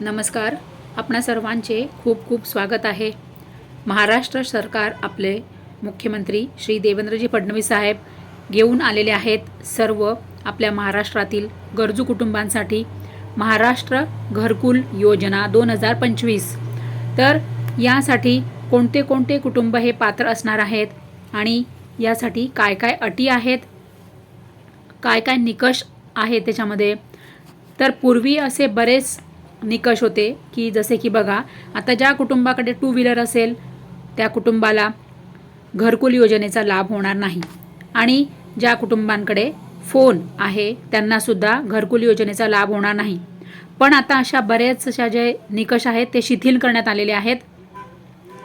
नमस्कार. आपणा सर्वांचे खूप खूप स्वागत आहे. महाराष्ट्र सरकार आपले मुख्यमंत्री श्री देवेंद्रजी फडणवीस साहेब घेऊन आलेले आहेत सर्व आपल्या महाराष्ट्रातील गरजू कुटुंबांसाठी महाराष्ट्र घरकुल योजना दोन हजार पंचवीस. तर यासाठी कोणते कोणते कुटुंब हे पात्र असणार आहेत आणि यासाठी काय काय अटी आहेत? काय काय निकष आहे त्याच्यामध्ये? तर पूर्वी असे बरेच निकष होते की जसे की बघा आता ज्या कुटुंबाकडे टू व्हीलर असेल त्या कुटुंबाला घरकुल योजनेचा लाभ होणार नाही. आणि ज्या कुटुंबांकडे फोन आहे त्यांनासुद्धा घरकुल योजनेचा लाभ होणार नाही. पण आता अशा बऱ्याचशा अशा जे निकष आहेत ते शिथिल करण्यात आलेले आहेत.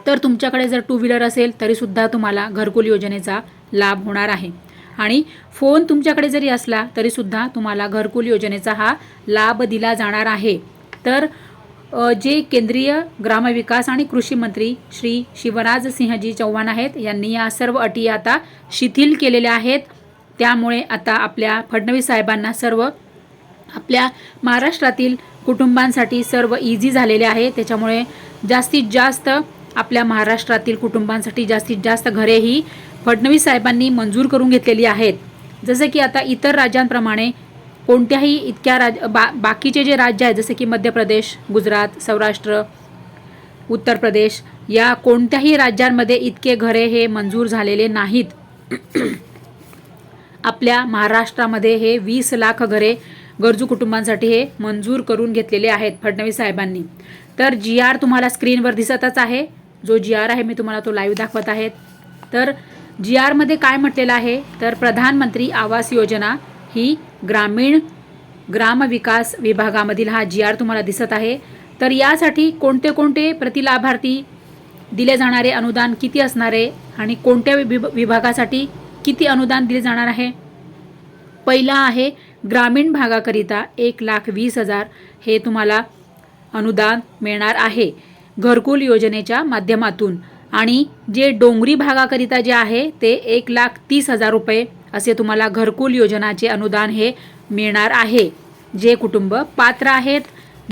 तर तुमच्याकडे जर टू व्हीलर असेल तरीसुद्धा तुम्हाला घरकुल योजनेचा लाभ होणार आहे. आणि फोन तुमच्याकडे जरी असला तरीसुद्धा तुम्हाला घरकुल योजनेचा हा लाभ दिला जाणार आहे. तर जे केंद्रीय ग्रामविकास आणि कृषी मंत्री श्री शिवराज सिंहजी चौहान आहेत यांनी या सर्व अटी आता शिथिल केलेल्या आहेत. त्यामुळे आता आपल्या फडणवीस साहेबांना सर्व आपल्या महाराष्ट्रातील कुटुंबांसाठी सर्व इझी झालेले आहे. त्याच्यामुळे जास्तीत जास्त आपल्या महाराष्ट्रातील कुटुंबांसाठी जास्तीत जास्त घरे ही फडणवीस साहेबांनी मंजूर करून घेतलेली आहेत. जसं की आता इतर राज्यांप्रमाणे कोणत्याही इतक्या राज बा बाकीचे जे राज्य आहेत जसे की मध्य प्रदेश गुजरात सौराष्ट्र उत्तर प्रदेश या कोणत्याही राज्यांमध्ये इतके घरे हे मंजूर झालेले नाहीत. आपल्या महाराष्ट्रामध्ये हे वीस लाख घरे गरजू कुटुंबांसाठी हे मंजूर करून घेतलेले आहेत फडणवीस साहेबांनी. तर जी आर तुम्हाला स्क्रीनवर दिसतच आहे. जो जी आर आहे मी तुम्हाला तो लाईव्ह दाखवत आहे. तर जी आरमध्ये काय म्हटलेलं आहे? तर प्रधानमंत्री आवास योजना ही ग्रामीण ग्रामविकास विभागामधील हा जी आर तुम्हाला दिसत आहे. तर यासाठी कोणते कोणते प्रतिलाभार्थी दिले जाणारे अनुदान किती असणार आहे आणि कोणत्या विभ विभागासाठी किती अनुदान दिले जाणार आहे? पहिला आहे ग्रामीण भागाकरिता एक लाख वीस हजार हे तुम्हाला अनुदान मिळणार आहे घरकुल योजनेच्या माध्यमातून. आणि जे डोंगरी भागाकरिता जे आहे ते एक लाख तीस हजार रुपये असे तुम्हाला घरकुल योजनाचे अनुदान हे मिळणार आहे. जे कुटुंब पात्र आहेत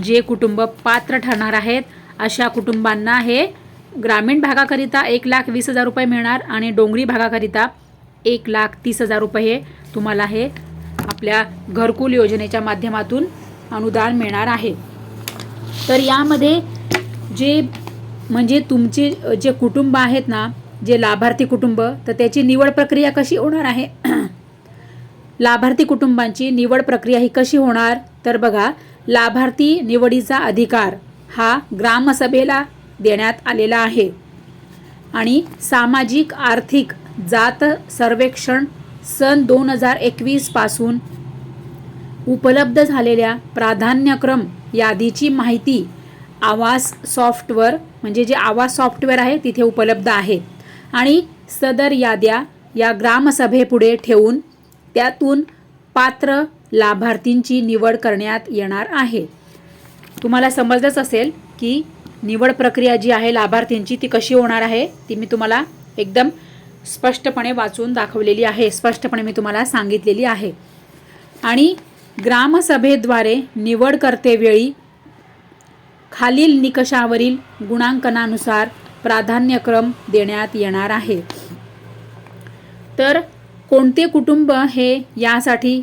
जे कुटुंब पात्र ठरणार आहेत अशा कुटुंबांना हे ग्रामीण भागाकरिता एक लाख वीस हजार रुपये मिळणार आणि डोंगरी भागाकरिता एक लाख तीस हजार रुपये हे तुम्हाला हे आपल्या घरकुल योजनेच्या माध्यमातून अनुदान मिळणार आहे. तर यामध्ये जे म्हणजे तुमचे जे कुटुंब आहेत ना जे लाभार्थी कुटुंब तर त्याची निवड प्रक्रिया कशी होणार आहे? लाभार्थी कुटुंबांची निवड प्रक्रिया ही कशी होणार? तर बघा लाभार्थी निवडीचा अधिकार हा ग्रामसभेला देण्यात आलेला आहे. आणि सामाजिक आर्थिक जात सर्वेक्षण सन दोन हजार एकवीसपासून उपलब्ध झालेल्या प्राधान्यक्रम यादीची माहिती आवास सॉफ्टवेअर म्हणजे जे आवास सॉफ्टवेअर आहे तिथे उपलब्ध आहे. आणि सदर याद्या या ग्रामसभेपुढे ठेवून त्यातून पात्र लाभार्थींची निवड करण्यात येणार आहे. तुम्हाला समजलंच असेल की निवड प्रक्रिया जी आहे लाभार्थींची ती कशी होणार आहे ती मी तुम्हाला एकदम स्पष्टपणे वाचून दाखवलेली आहे स्पष्टपणे मी तुम्हाला सांगितलेली आहे. आणि ग्रामसभेद्वारे निवड करतेवेळी खालील निकषावरील गुणांकनानुसार प्राधान्यक्रम देण्यात येणार आहे. तर कोणते कुटुंब हे यासाठी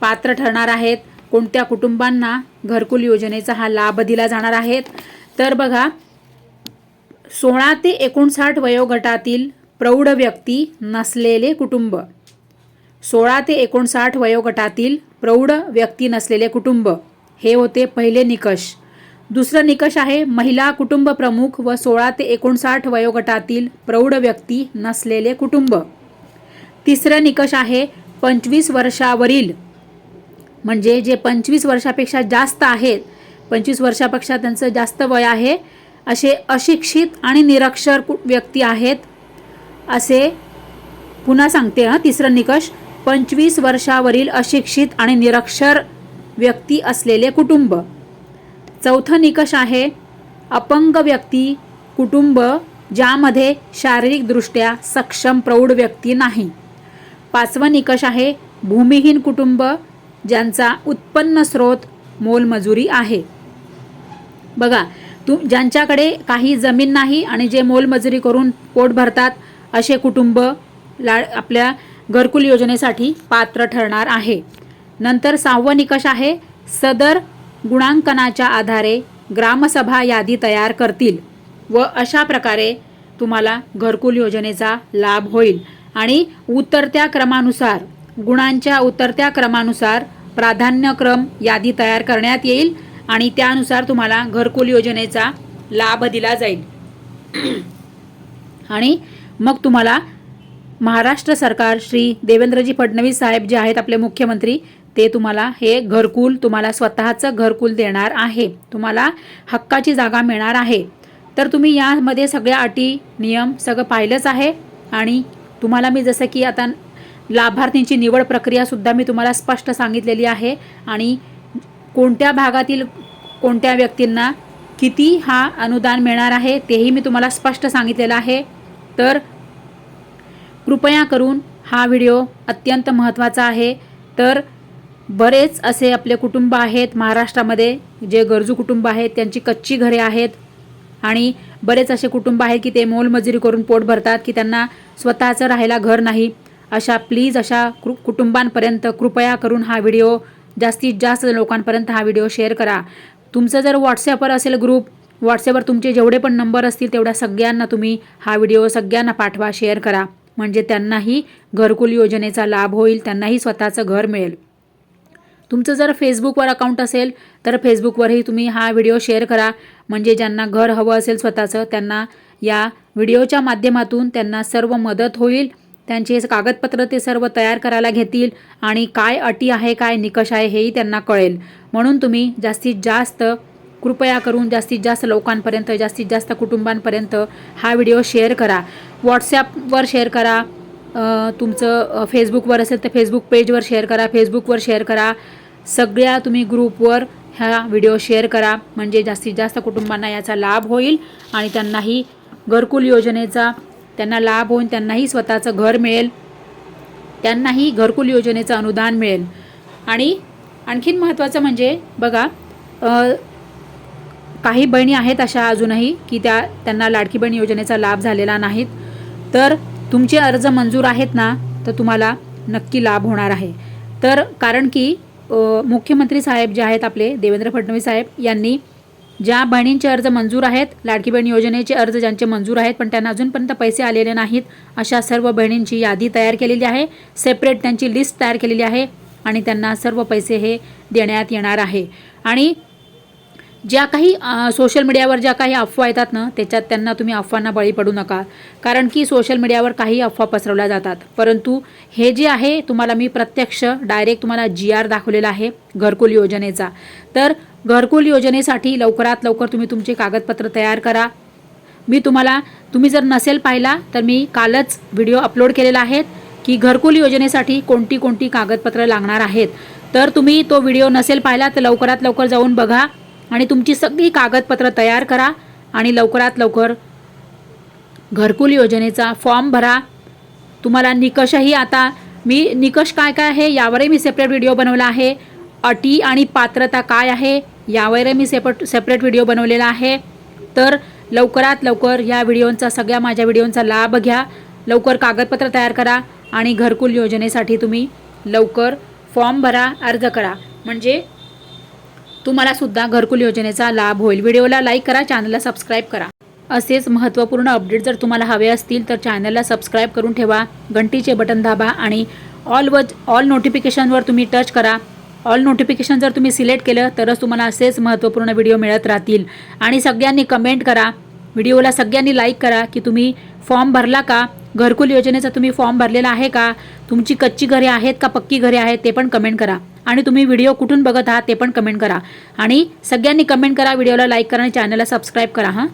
पात्र ठरणार आहेत? कोणत्या कुटुंबांना घरकुल योजनेचा हा लाभ दिला जाणार आहेत? तर बघा सोळा ते एकोणसाठ वयोगटातील प्रौढ व्यक्ती नसलेले कुटुंब. सोळा ते एकोणसाठ वयोगटातील प्रौढ व्यक्ती नसलेले कुटुंब. हे होते पहिले निकष. दुसरं निकष आहे महिला कुटुंब प्रमुख व सोळा ते एकोणसाठ वयोगटातील प्रौढ व्यक्ती नसलेले कुटुंब. तिसरं निकष आहे पंचवीस वर्षावरील. म्हणजे जे पंचवीस वर्षापेक्षा जास्त आहेत पंचवीस वर्षापेक्षा त्यांचं जास्त वय आहे असे अशिक्षित आणि निरक्षर कु- व्यक्ती आहेत. असे पुन्हा सांगते हां तिसरं निकष पंचवीस वर्षावरील अशिक्षित आणि निरक्षर व्यक्ती असलेले कुटुंब. चौथं निकष आहे अपंग व्यक्ती कुटुंब ज्यामध्ये शारीरिकदृष्ट्या सक्षम प्रौढ व्यक्ती नाही. पाचवं निकष आहे भूमिहीन कुटुंब ज्यांचा उत्पन्न स्रोत मोलमजुरी आहे. बघा तू ज्यांच्याकडे काही जमीन नाही आणि जे मोलमजुरी करून पोट भरतात असे कुटुंब ला आपल्या घरकुल योजनेसाठी पात्र ठरणार आहे. नंतर सहावं निकष आहे सदर गुणांकनाच्या आधारे ग्रामसभा यादी तयार करतील व अशा प्रकारे तुम्हाला घरकुल योजनेचा लाभ होईल. आणि उतरत्या क्रमानुसार गुणांच्या उतरत्या क्रमानुसार प्राधान्यक्रम यादी तयार करण्यात येईल आणि त्यानुसार तुम्हाला घरकुल योजनेचा लाभ दिला जाईल. आणि मग तुम्हाला महाराष्ट्र सरकार श्री देवेंद्रजी फडणवीस साहेब जे आहेत आपले मुख्यमंत्री ते तुम्हाला हे घरकुल तुम्हाला स्वतःचं घरकुल देणार आहे. तुम्हाला हक्काची जागा मिळणार आहे. तर तुम्ही यामध्ये सगळ्या अटी नियम सगळं पाहिलंच आहे. आणि तुम्हाला मी जसं की आता लाभार्थींची निवड प्रक्रियासुद्धा मी तुम्हाला स्पष्ट सांगितलेली आहे. आणि कोणत्या भागातील कोणत्या व्यक्तींना किती हा अनुदान मिळणार आहे तेही मी तुम्हाला स्पष्ट सांगितलेलं आहे. तर कृपया करून हा व्हिडिओ अत्यंत महत्त्वाचा आहे. तर बरेच असे आपले कुटुंब आहेत. महाराष्ट्रामध्ये जे गरजू कुटुंब आहेत त्यांची कच्ची घरे आहेत. आणि बरेच असे कुटुंब आहेत की ते मोलमजुरी करून पोट भरतात की त्यांना स्वतःचं राहायला घर नाही. अशा प्लीज अशा कृ कुटुंबांपर्यंत कृपया करून हा व्हिडिओ जास्तीत जास्त लोकांपर्यंत हा व्हिडिओ शेअर करा. तुमचं जर व्हॉट्सॲपवर असेल ग्रुप व्हॉट्सॲपवर तुमचे जेवढे पण नंबर असतील तेवढ्या सगळ्यांना तुम्ही हा व्हिडिओ सगळ्यांना पाठवा शेअर करा. म्हणजे त्यांनाही घरकुल योजनेचा लाभ होईल त्यांनाही स्वतःचं घर मिळेल. तुमचं जर फेसबुकवर अकाउंट असेल तर फेसबुकवरही तुम्ही हा व्हिडिओ शेअर करा. म्हणजे ज्यांना घर हवं असेल स्वतःचं त्यांना या व्हिडिओच्या माध्यमातून त्यांना सर्व मदत होईल. त्यांचे कागदपत्र ते सर्व तयार करायला घेतील आणि काय अटी आहे काय निकष आहे हेही त्यांना कळेल. म्हणून तुम्ही जास्तीत जास्त कृपया करून जास्तीत जास्त लोकांपर्यंत जास्तीत जास्त कुटुंबांपर्यंत हा व्हिडिओ शेअर करा. व्हॉट्सॲपवर शेअर करा. तुमचं फेसबुकवर असेल तर फेसबुक पेजवर शेअर करा. फेसबुकवर शेअर करा. सगळ्या तुम्ही ग्रुपवर ह्या व्हिडिओ शेअर करा. म्हणजे जास्तीत जास्त कुटुंबांना याचा लाभ होईल आणि त्यांनाही घरकुल योजनेचा त्यांना लाभ होऊन त्यांनाही स्वतःचं घर मिळेल. त्यांनाही घरकुल योजनेचं अनुदान मिळेल. आणि आणखीन महत्त्वाचं म्हणजे बघा काही बहिणी आहेत अशा अजूनही की त्या त्यांना लाडकी बहीण योजनेचा लाभ झालेला नाहीत. तर तुमचे अर्ज मंजूर आहेत ना तर तुम्हाला नक्की लाभ होणार आहे. तर कारण की मुख्यमंत्री साहेब जे आहेत आपले देवेंद्र फडणवीस साहेब यांनी ज्या बहिणींचे अर्ज मंजूर आहेत लाडकी बहीण योजनेचे अर्ज ज्यांचे मंजूर आहेत पण त्यांना अजूनपर्यंत पैसे आलेले नाहीत अशा सर्व बहिणींची यादी तयार केलेली आहे. सेपरेट त्यांची लिस्ट तयार केलेली आहे आणि त्यांना सर्व पैसे हे देण्यात येणार आहे. आणि ज्या काही सोशल मीडियावर ज्या काही अफवा येतात ना त्याच्यात त्यांना तुम्ही अफवांना बळी पडू नका. कारण की सोशल मीडियावर काही अफवा पसरवल्या जातात. परंतु हे जे आहे तुम्हाला मी प्रत्यक्ष डायरेक्ट तुम्हाला जी आर दाखवलेला आहे घरकुल योजनेचा. तर घरकुल योजनेसाठी लवकरात लवकर तुम्ही तुमचे कागदपत्र तयार करा. मी तुम्हाला तुम्ही जर नसेल पाहिला तर मी कालच व्हिडिओ अपलोड केलेला आहे की घरकुल योजनेसाठी कोणती कोणती कागदपत्र लागणार आहेत. तर तुम्ही तो व्हिडिओ नसेल पाहिला तर लवकरात लवकर जाऊन बघा. आणि तुमची सगळी कागदपत्रं तयार करा आणि लवकरात लवकर घरकुल योजनेचा फॉर्म भरा. तुम्हाला निकषही आता मी निकष काय काय आहे यावरही मी सेपरेट व्हिडिओ बनवला आहे. अटी आणि पात्रता काय आहे यावरही मी सेपरेट सेपरेट व्हिडिओ बनवलेला आहे. तर लवकरात लवकर या व्हिडिओंचा सगळ्या माझ्या व्हिडिओंचा लाभ घ्या. लवकर कागदपत्र तयार करा आणि घरकुल योजनेसाठी तुम्ही लवकर फॉर्म भरा अर्ज करा. म्हणजे तुम्हाला सुद्धा घरकुल योजनेचा लाभ होईल. व्हिडिओला लाईक करा चॅनलला सबस्क्राईब करा. असेच महत्त्वपूर्ण अपडेट जर तुम्हाला हवे असतील तर चॅनलला सबस्क्राईब करून ठेवा घंटीचे बटन दाबा आणि ऑल व ऑल नोटिफिकेशनवर तुम्ही टच करा. ऑल नोटिफिकेशन जर तुम्ही सिलेक्ट केलं तरच तुम्हाला असेच महत्त्वपूर्ण व्हिडिओ मिळत राहतील. आणि सगळ्यांनी कमेंट करा. व्हिडिओला सगळ्यांनी लाईक करा की तुम्ही फॉर्म भरला का? घरकुल योजनेचा तुम्ही फॉर्म भरलेला आहे का? तुमची कच्ची घरे आहेत का? पक्की घरे आहेत? ते पण कमेंट करा. आणि तुम्ही व्हिडिओ कुठून बघत आहात ते पण कमेंट करा. आणि सगळ्यांनी कमेंट करा व्हिडिओला लाईक करा आणि चॅनलला सबस्क्राईब करा हां.